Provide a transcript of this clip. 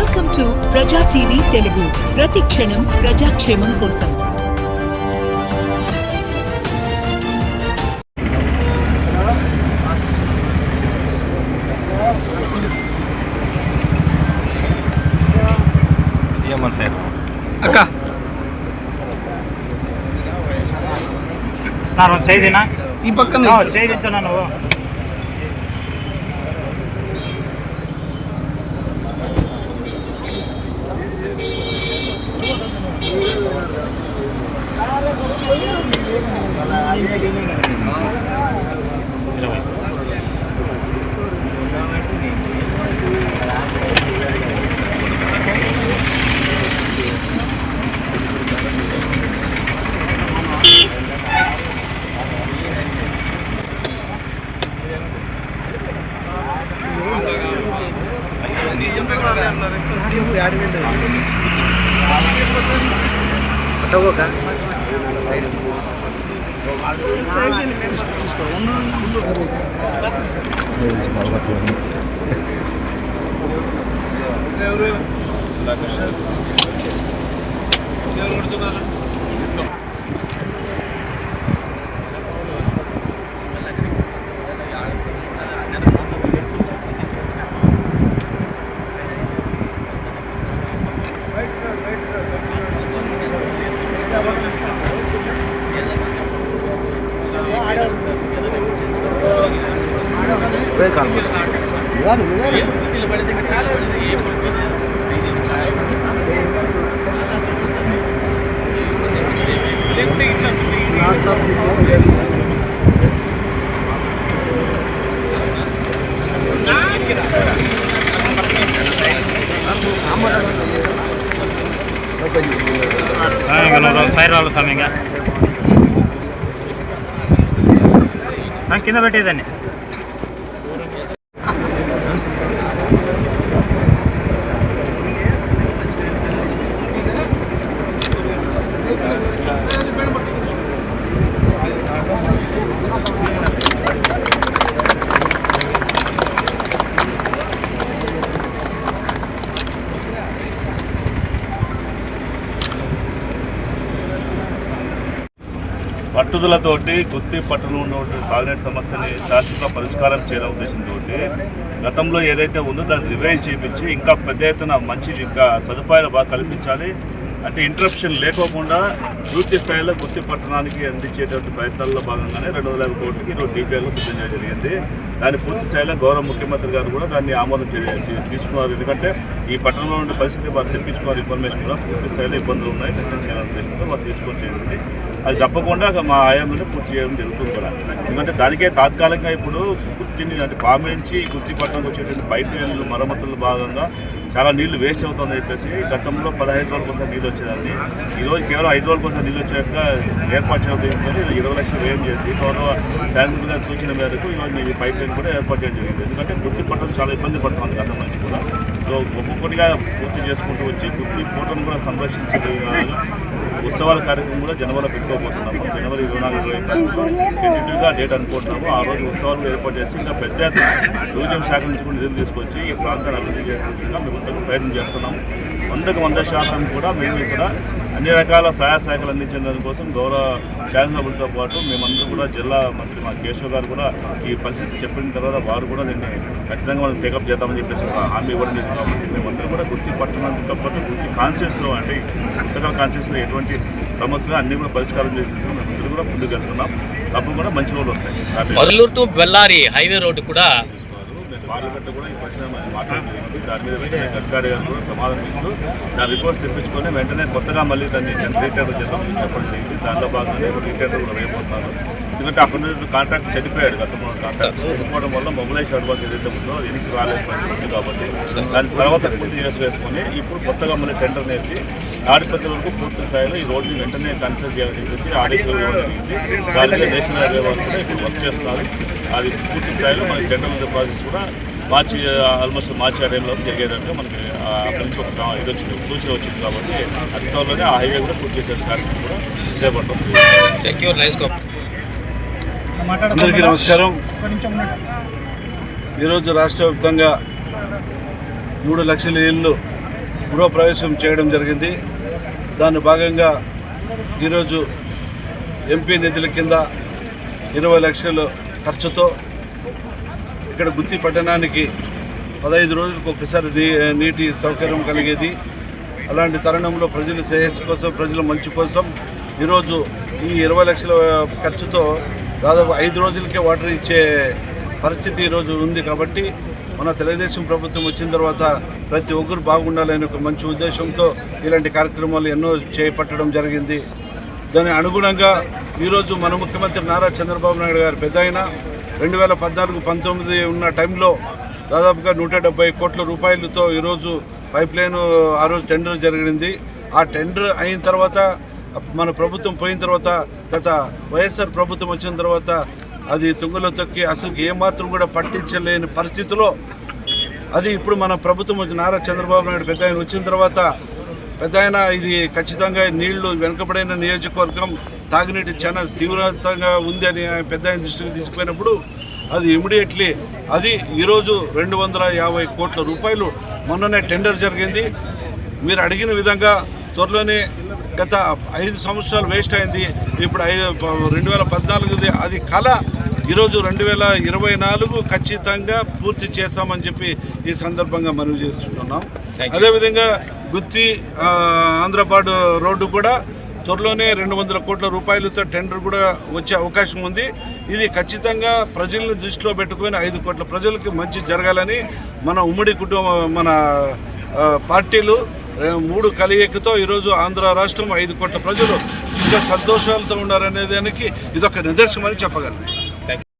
Welcome to Praja TV Telugu ప్రతి క్షణం ప్రజాక్షేమం కోసం ఈ పక్కన చేదించు నువ్వు. Sevgilim. Arkadaşlar. Diğer orduları. ಅನ್ನೋದೊಂದು ಸಾಯಿರಾಲು ಸ್ವಾಮಿಗೆ. ನಾನು ಕಿನ್ನ ಬಿಟ್ಟಿದ್ದೇನೆ. పట్టుదలతోటి గుత్తి పట్టణంలో ఉన్నటువంటి తాగునీటి సమస్యని శాశ్వత పరిష్కారం చేయడం ఉద్దేశంతో గతంలో ఏదైతే ఉందో దాన్ని రివైజ్ చేయించి ఇంకా పెద్ద ఎత్తున మంచి ఇంకా సదుపాయాలు బాగా కల్పించాలి. అంటే ఇంటరప్షన్ లేకోకుండా పూర్తి స్థాయిలో గుత్తి పట్టణానికి అందించేటువంటి ప్రయత్నాల్లో భాగంగానే రెండు వందల యాభై కోట్లకి ఈరోజు డీపీఎల్లో సిద్ధం చేయడం జరిగింది. దాని పూర్తి స్థాయిలో గౌరవ ముఖ్యమంత్రి గారు కూడా దాన్ని ఆమోదం తీసుకున్నారు. ఎందుకంటే ఈ పట్టణంలో ఉండే పరిస్థితి వారు తెప్పించుకోవాలి ఇన్ఫర్మేషన్ కూడా పూర్తి స్థాయిలో ఇబ్బందులు ఉన్నాయి. ఖచ్చితంగా చేయాలని వారు తీసుకొని చేయండి అది తప్పకుండా మా ఆయాంలోనే పూర్తి చేయడం జరుగుతుంది కూడా. ఎందుకంటే దానికే తాత్కాలికంగా ఇప్పుడు గుర్తిని అంటే పాము నుంచి కుర్తి పట్టణంకి వచ్చేటువంటి పైప్ లైన్లు మరమ్మతుల భాగంగా చాలా నీళ్ళు వేస్ట్ అవుతుందని చెప్పేసి గతంలో పదహైదు రోజుల కోసం నీళ్ళు వచ్చేదాన్ని. ఈ రోజు కేవలం ఐదు రోజుల కోసం నీళ్ళు వచ్చాక ఏర్పాటు చేయడం ఇరవై లక్షలు వ్యయం చేసి గౌరవ శాసన గారి సూచన మేరకు ఈరోజు మీ పైప్ లైన్ కూడా ఏర్పాటు చేయడం జరిగింది. ఎందుకంటే గుర్తి పట్టణం చాలా ఇబ్బంది పడుతుంది గతం నుంచి కూడా. సో ఒక్కొక్కటిగా పూర్తి చేసుకుంటూ వచ్చి గుర్తి కోటను కూడా సంరక్షించే ఉత్సవాల కార్యక్రమం కూడా జనవరిలో పెట్టుకోబోతున్నాము జనవరి ఇరవై నాలుగు ఇరవై టెంటేటివ్గా డేట్ అనుకుంటున్నాము. ఆ రోజు ఉత్సవాలు ఏర్పాటు చేసి ఇంకా పెద్ద టూరిజం శాఖ నుంచి కూడా నిధులు తీసుకొచ్చి ఈ ప్రాంతాన్ని అభివృద్ధి చేయడానికి మేము ప్రయత్నం చేస్తున్నాము వందకు వంద శాతం కూడా మేము ఇక్కడ అన్ని రకాల సహాయ శాఖలు అందించిన దానికోసం గౌరవ శాసనసభ్యులతో పాటు మేమందరూ కూడా జిల్లా మంత్రి మా కేశవ్ గారు కూడా ఈ పరిస్థితి చెప్పిన తర్వాత వారు కూడా దీన్ని ఖచ్చితంగా మనం టేకప్ చేద్దామని చెప్పేసి ఒక హామీ ఇవ్వడం జరిగింది. కాబట్టి మేమందరం కూడా గుర్తి పట్టణంతో పాటు గుర్తి కాన్షియస్లో అంటే పుస్తకాల కాన్షియస్లో ఎటువంటి సమస్యలు అన్నీ కూడా పరిష్కారం చేసి మేమందరూ కూడా ముందుకు వెళ్తున్నాం అప్పుడు కూడా మంచి రోజులు వస్తాయి. కాబట్టి టు బెల్లారి హైవే రోడ్డు కూడా నేను పార్లమెంట్ కూడా ఈ ప్రశ్న మాట్లాడుతుంది దాని మీద వెంటనే గడ్కరీ గారు కూడా సమాధానం ఇస్తూ దాని రిపోర్ట్స్ తెప్పించుకొని వెంటనే కొత్తగా మళ్ళీ దాన్ని రీటైర్ చేద్దాం చెప్పడం చేయింది దానిలో భాగంగా రీటైర్ కూడా వేయబోతున్నారు ఎందుకంటే అక్కడ నుండి కాంట్రాక్ట్ చనిపోయాడు గతంలో కాంట్రాక్ట్ చనిపోవడం వల్ల మొబైలైజ్ అడ్వాన్స్ ఏదైతే ఉందో అది వెనక్కి రాలేదు ఉంది కాబట్టి దాని తర్వాత పూర్తి చేసి వేసుకొని ఇప్పుడు కొత్తగా మళ్ళీ టెండర్ వేసి ఆడిపత్రి వరకు పూర్తి స్థాయిలో ఈ రోడ్ని వెంటనే కన్సిడర్ చేయాలని చెప్పేసి ఆదేశాలు ఇవ్వడం జరిగింది. దాని మీద నేషనల్ హైవే వాళ్ళు కూడా ఇప్పుడు వర్క్ చేస్తున్నారు. అది పూర్తి స్థాయిలో మనకి టెండర్ ప్రాసెస్ కూడా మార్చి ఆల్మోస్ట్ మార్చి ఆ టైంలో జరిగేటట్టు మనకి అక్కడి నుంచి ఒక ఇది వచ్చింది సూచన వచ్చింది కాబట్టి అతి త్వరలోనే ఆ హైవే కూడా పూర్తి చేసే కార్యక్రమం కూడా కప్ అందరికీ నమస్కారం. ఈరోజు రాష్ట్ర వ్యాప్తంగా మూడు లక్షల ఇళ్ళు గృహప్రవేశం చేయడం జరిగింది. దాని భాగంగా ఈరోజు ఎంపీ నిధుల కింద ఇరవై లక్షల ఖర్చుతో ఇక్కడ గుత్తి పట్టణానికి పదహైదు రోజులకు ఒకసారి నీ- నీటి సౌకర్యం కలిగేది. అలాంటి తరుణంలో ప్రజల శ్రేయస్సు కోసం ప్రజల మంచి కోసం ఈరోజు ఈ ఇరవై లక్షల ఖర్చుతో దాదాపు ఐదు రోజులకే వాటర్ ఇచ్చే పరిస్థితి ఈరోజు ఉంది కాబట్టి మన తెలుగుదేశం ప్రభుత్వం వచ్చిన తర్వాత ప్రతి ఒక్కరు బాగుండాలనే ఒక మంచి ఉద్దేశంతో ఇలాంటి కార్యక్రమాలు ఎన్నో చేపట్టడం జరిగింది. దాని అనుగుణంగా ఈరోజు మన ముఖ్యమంత్రి నారా చంద్రబాబు నాయుడు గారు పెద్ద ఆయన రెండు వేల పద్నాలుగు పంతొమ్మిది ఉన్న టైంలో దాదాపుగా నూట డెబ్బై కోట్ల రూపాయలతో ఈరోజు పైప్ లైన్ ఆ రోజు టెండర్ జరిగింది. ఆ టెండర్ అయిన తర్వాత మన ప్రభుత్వం పోయిన తర్వాత గత వైఎస్ఆర్ ప్రభుత్వం వచ్చిన తర్వాత అది తుంగలో తొక్కి అసలు ఏమాత్రం కూడా పట్టించలేని పరిస్థితిలో అది ఇప్పుడు మన ప్రభుత్వం నారా చంద్రబాబు నాయుడు పెద్ద ఆయన వచ్చిన తర్వాత పెద్ద ఆయన ఇది ఖచ్చితంగా నీళ్ళు వెనుకబడిన నియోజకవర్గం తాగునీటి చాలా తీవ్రతంగా ఉంది అని పెద్ద ఆయన దృష్టికి తీసుకుపోయినప్పుడు అది ఇమీడియట్లీ అది ఈరోజు రెండు వందల యాభై కోట్ల రూపాయలు మొన్ననే టెండర్ జరిగింది. మీరు అడిగిన విధంగా త్వరలోనే గత ఐదు సంవత్సరాలు వేస్ట్ అయింది. ఇప్పుడు ఐదు రెండు వేల పద్నాలుగుది అది కళ ఈరోజు రెండు వేల ఇరవై నాలుగు ఖచ్చితంగా పూర్తి చేస్తామని చెప్పి ఈ సందర్భంగా మనవి చేస్తున్నాం. అదేవిధంగా గుత్తి ఆంధ్రపాడు రోడ్డు కూడా త్వరలోనే రెండు వందల కోట్ల రూపాయలతో టెండర్ కూడా వచ్చే అవకాశం ఉంది. ఇది ఖచ్చితంగా ప్రజలను దృష్టిలో పెట్టుకొని ఐదు కోట్ల ప్రజలకు మంచి జరగాలని మన ఉమ్మడి కుటుంబం మన పార్టీలు మూడు కలియకతో ఈరోజు ఆంధ్ర రాష్ట్రం ఐదు కోట్ల ప్రజలు సుఖ సంతోషాలతో ఉన్నారనే దానికి ఇదొక నిదర్శనమని చెప్పగలను.